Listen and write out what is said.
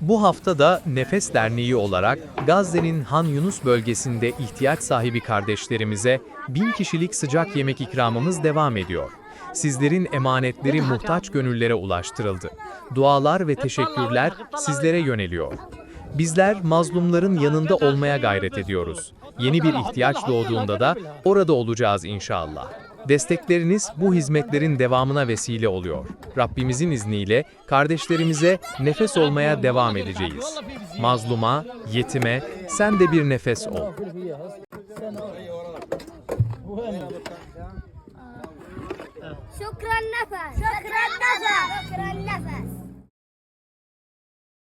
Bu hafta da Nefes Derneği olarak Gazze'nin Han Yunus bölgesinde ihtiyaç sahibi kardeşlerimize bin kişilik sıcak yemek ikramımız devam ediyor. Sizlerin emanetleri muhtaç gönüllere ulaştırıldı. Dualar ve teşekkürler sizlere yöneliyor. Bizler mazlumların yanında olmaya gayret ediyoruz. Yeni bir ihtiyaç doğduğunda da orada olacağız inşallah. Destekleriniz bu hizmetlerin devamına vesile oluyor. Rabbimizin izniyle kardeşlerimize nefes olmaya devam edeceğiz. Mazluma, yetime sen de bir nefes ol. Şükran nefes. Şükran